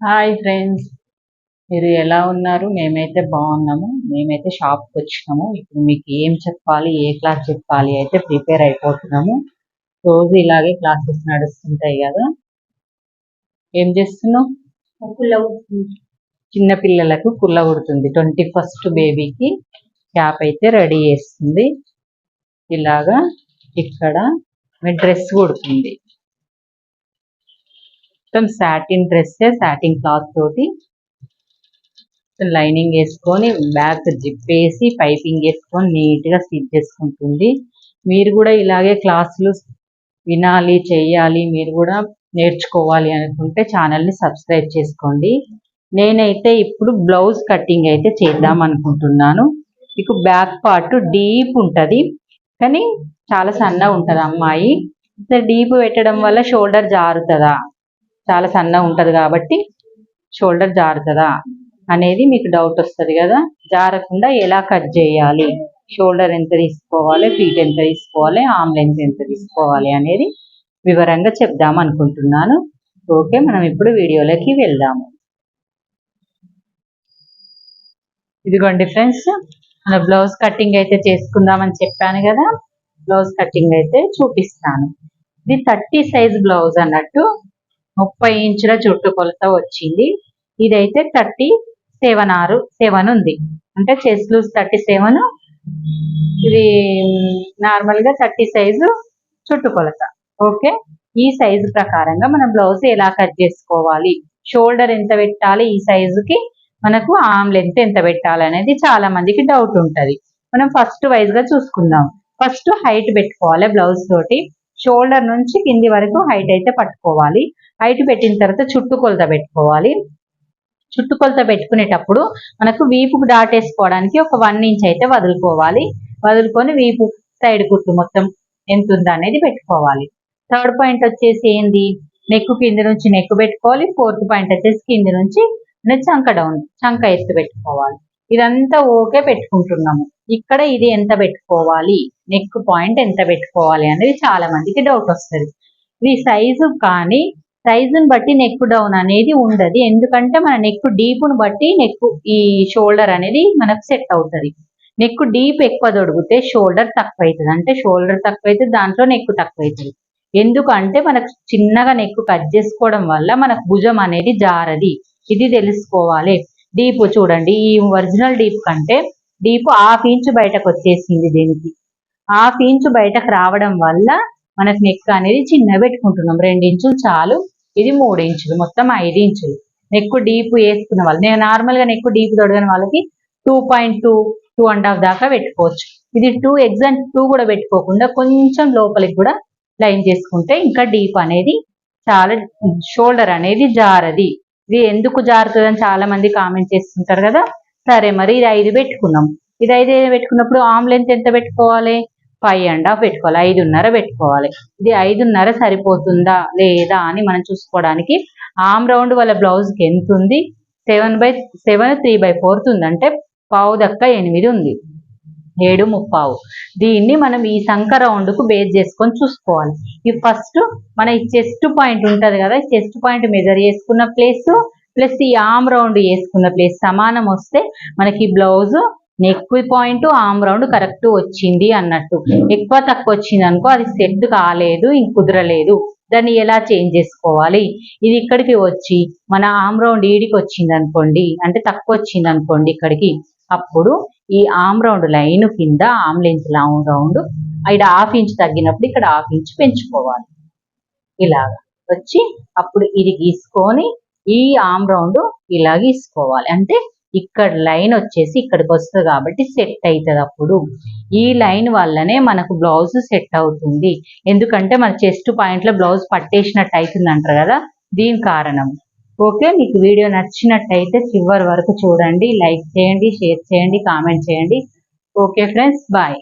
Hi friends మీరు ఎలా ఉన్నారు? మేమైతే బాగున్నాము. మేమైతే షాప్కి వచ్చినాము. ఇప్పుడు మీకు ఏం చెప్పాలి ఏ క్లాస్ చెప్పాలి అయితే ప్రిపేర్ అయిపోతున్నాము. రోజు ఇలాగే క్లాసెస్ నడుస్తుంటాయి కదా. ఏం చేస్తున్నావు? కుల్ల చిన్న పిల్లలకు కుల్ల కుడుతుంది. ట్వంటీ ఫస్ట్ బేబీకి క్యాప్ అయితే రెడీ చేస్తుంది. ఇలాగా ఇక్కడ మీ డ్రెస్ కుడుతుంది. మొత్తం సాటిన్ డ్రెస్ సాటిన్ క్లాత్ తోటి లైనింగ్ వేసుకొని బ్యాక్ జిప్ వేసి పైపింగ్ వేసుకొని నీట్గా స్టిచ్ చేసుకుంటుంది. మీరు కూడా ఇలాగే క్లాసులు వినాలి చేయాలి మీరు కూడా నేర్చుకోవాలి అనుకుంటే ఛానల్ని సబ్స్క్రైబ్ చేసుకోండి. నేనైతే ఇప్పుడు బ్లౌజ్ కటింగ్ అయితే చేద్దాం అనుకుంటున్నాను. మీకు బ్యాక్ పార్ట్ డీప్ ఉంటుంది కానీ చాలా సన్నగా ఉంటుంది అమ్మాయి. డీప్ పెట్టడం వల్ల షోల్డర్ జారుతుందా? చాలా సన్నగా ఉంటుంది కాబట్టి షోల్డర్ జారుతుందా అనేది మీకు డౌట్ వస్తుంది కదా. జారకుండా ఎలా కట్ చేయాలి? షోల్డర్ ఎంత తీసుకోవాలి? ఫీట్ ఎంత తీసుకోవాలి? ఆమ్ లెంత్ ఎంత తీసుకోవాలి అనేది వివరంగా చెప్దాం అనుకుంటున్నాను. ఓకే మనం ఇప్పుడు వీడియోలోకి వెళ్దాము. ఇదిగోండి ఫ్రెండ్స్ మన బ్లౌజ్ కటింగ్ అయితే చేసుకుందామని చెప్పాను కదా. బ్లౌజ్ కటింగ్ అయితే చూపిస్తాను. ఇది థర్టీ సైజ్ బ్లౌజ్ అన్నట్టు ముప్పై ఇంచుల చుట్టుకొలత వచ్చింది. ఇదైతే థర్టీ సెవెన్ ఆరు సెవెన్ ఉంది. అంటే చెస్ట్ లూజ్ థర్టీ సెవెన్ ఇది నార్మల్గా థర్టీ సైజు చుట్టుకొలత ఓకే? ఈ సైజు ప్రకారంగా మనం బ్లౌజ్ ఎలా కట్ చేసుకోవాలి? షోల్డర్ ఎంత పెట్టాలి? ఈ సైజుకి మనకు ఆమ్ లెంత్ ఎంత పెట్టాలి అనేది చాలా మందికి డౌట్ ఉంటుంది. మనం ఫస్ట్ వైజ్గా చూసుకుందాం. ఫస్ట్ హైట్ పెట్టుకోవాలి బ్లౌజ్ తోటి. షోల్డర్ నుంచి కింది వరకు హైట్ అయితే పట్టుకోవాలి. హైట్ పెట్టిన తర్వాత చుట్టుకొలత పెట్టుకోవాలి. చుట్టుకొలత పెట్టుకునేటప్పుడు మనకు వీపుకు దాటేసుకోవడానికి ఒక వన్ ఇంచ్ అయితే వదులుకోవాలి. వదులుకొని వీపు సైడ్ కుట్టు మొత్తం ఎంత ఉందా అనేది పెట్టుకోవాలి. థర్డ్ పాయింట్ వచ్చేసి ఏంది? నెక్ కింద నుంచి నెక్ పెట్టుకోవాలి. ఫోర్త్ పాయింట్ వచ్చేసి కింద నుంచి చంక డౌన్ చంక ఎత్తు పెట్టుకోవాలి. ఇదంతా ఓకే పెట్టుకుంటున్నాము. ఇక్కడ ఇది ఎంత పెట్టుకోవాలి? నెక్ పాయింట్ ఎంత పెట్టుకోవాలి అనేది చాలా మందికి డౌట్ వస్తుంది. ఇది సైజు కానీ సైజుని బట్టి నెక్ డౌన్ అనేది ఉండదు. ఎందుకంటే మన నెక్ డీప్ను బట్టి నెక్ ఈ షోల్డర్ అనేది మనకు సెట్ అవుతుంది. నెక్ డీప్ ఎక్కువ దొడిగితే షోల్డర్ తక్కువ అవుతుంది అంటే షోల్డర్ తక్కువ అవుతుంది దాంట్లో నెక్ తక్కువ అవుతుంది ఎందుకంటే మనకు చిన్నగా నెక్ కట్ చేసుకోవడం వల్ల మనకు భుజం అనేది జారది. ఇది తెలుసుకోవాలి. డీప్ చూడండి. ఈ ఒరిజినల్ డీప్ కంటే డీప్ హాఫ్ ఇంచ్ బయటకు వచ్చేసింది దీనికి. హాఫ్ ఇంచ్ బయటకు రావడం వల్ల మనకు నెక్ అనేది చిన్న పెట్టుకుంటున్నాం. రెండు ఇంచులు చాలు. ఇది మూడు ఇంచులు మొత్తం ఐదు ఇంచులు. నెక్ డీప్ వేసుకున్న వాళ్ళు నేను నార్మల్గా నెక్ డీప్ తొడగని వాళ్ళకి two point two two and half దాకా పెట్టుకోవచ్చు. ఇది టూ ఎగ్జామ్ టూ కూడా పెట్టుకోకుండా కొంచెం లోపలికి కూడా లైన్ చేసుకుంటే ఇంకా డీప్ అనేది చాలా షోల్డర్ అనేది జారది. ఇది ఎందుకు జారుతుందని చాలా మంది కామెంట్ చేస్తుంటారు కదా. సరే మరి ఇది ఐదు పెట్టుకున్నాం. ఇది ఐదు పెట్టుకున్నప్పుడు ఆమ్ లెంత్ ఎంత పెట్టుకోవాలి? ఫైవ్ అండ్ హాఫ్ పెట్టుకోవాలి. ఐదున్నర పెట్టుకోవాలి. ఇది ఐదున్నర సరిపోతుందా? లేదా? అని మనం చూసుకోవడానికి ఆమ్ రౌండ్ వాళ్ళ బ్లౌజ్కి ఎంత ఉంది? Seven by seven three by fourth ఉందంటే అంటే పావు దక్క ఎనిమిది ఉంది. ఏడు ముప్పావు. దీన్ని మనం ఈ సంఖ రౌండ్కు బేస్ చేసుకొని చూసుకోవాలి. ఈ ఫస్ట్ మన ఈ చెస్ట్ పాయింట్ ఉంటుంది కదా? చెస్ట్ పాయింట్ మెజర్ చేసుకున్న ప్లేస్ ప్లస్ ఈ ఆమ్ రౌండ్ వేసుకున్న ప్లేస్ సమానం వస్తే మనకి blouse neck point arm round correct వచ్చింది అన్నట్టు. ఎక్కువ తక్కువ వచ్చింది అనుకో అది సెట్ కాలేదు ఇంక కుదరలేదు. దాన్ని ఎలా చేంజ్ చేసుకోవాలి? ఇది ఇక్కడికి వచ్చి మన ఆమ్ రౌండ్ ఈడికి వచ్చింది అనుకోండి అంటే తక్కువ వచ్చింది అనుకోండి ఇక్కడికి అప్పుడు ఈ ఆమ్ రౌండ్ లైన్ కింద ఆమ్ లెంత్ లాంగ్ రౌండ్ ఇక్కడ హాఫ్ ఇంచ్ తగ్గినప్పుడు ఇక్కడ హాఫ్ ఇంచ్ పెంచుకోవాలి. ఇలాగా వచ్చి అప్పుడు ఇది గీసుకొని ఈ ఆమ్ రౌండ్ ఇలా గీసుకోవాలి. అంటే ఇక్కడ లైన్ వచ్చేసి ఇక్కడికి వస్తుంది కాబట్టి సెట్ అవుతుంది అప్పుడు. ఈ లైన్ వల్లనే మనకు బ్లౌజ్ సెట్ అవుతుంది. ఎందుకంటే మన చెస్ట్ పాయింట్లో బ్లౌజ్ పట్టేసినట్టు అవుతుంది అంటారు కదా? దీని కారణం. ఓకే మీకు వీడియో నచ్చినట్టయితే చివరి వరకు చూడండి. లైక్ చేయండి షేర్ చేయండి కామెంట్ చేయండి. Okay friends bye.